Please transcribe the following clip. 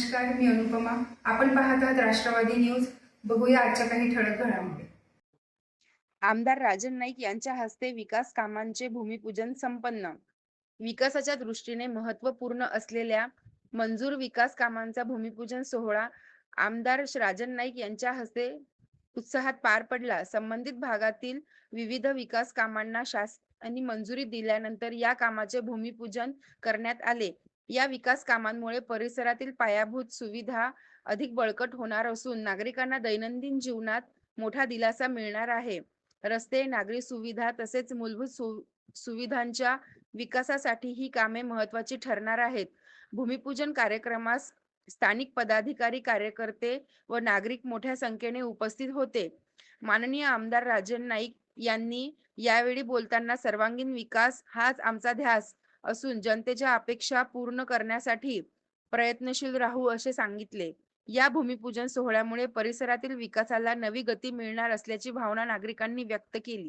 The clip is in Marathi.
नमस्कार मी अनुपमा. आपण पाहत आहात राष्ट्रवादी न्यूज. बघूया आजच्या काही ठळक घडामोडी. आमदार राजन नाईक यांच्या हस्ते विकास कामांचे भूमिपूजन संपन्न. विकासाच्या दृष्टीने महत्त्वपूर्ण असलेल्या मंजूर विकास कामांचा भूमिपूजन सोहळा आमदार राजन नाईक यांच्या हस्ते उत्साहात पार पडला. संबंधित भागातील विविध विकास कामांना शासनाने मंजुरी दिल्यानंतर या कामाचे भूमिपूजन करण्यात आले. या विकास कामांमुळे परिसरातील पायाभूत सुविधा अधिक बळकट होणार असून नागरिकांना दैनंदिन जीवनात मोठा दिलासा मिळणार आहे. रस्ते नागरी सुविधा तसेच मूलभूत सु- सुविधांच्या विकासासाठी ही कामे महत्वाची ठरणार आहेत. भूमिपूजन कार्यक्रमास स्थानिक पदाधिकारी कार्यकर्ते व नागरिक मोठ्या संख्येने उपस्थित होते. माननीय आमदार राजन नाईक यांनी यावेळी बोलताना सर्वांगीण विकास हाच आमचा ध्यास असून जनतेच्या अपेक्षा पूर्ण करण्यासाठी प्रयत्नशील राहू असे सांगितले. या भूमिपूजन सोहळ्यामुळे परिसरातील विकासाला नवी गती मिळणार असल्याची भावना नागरिकांनी व्यक्त केली.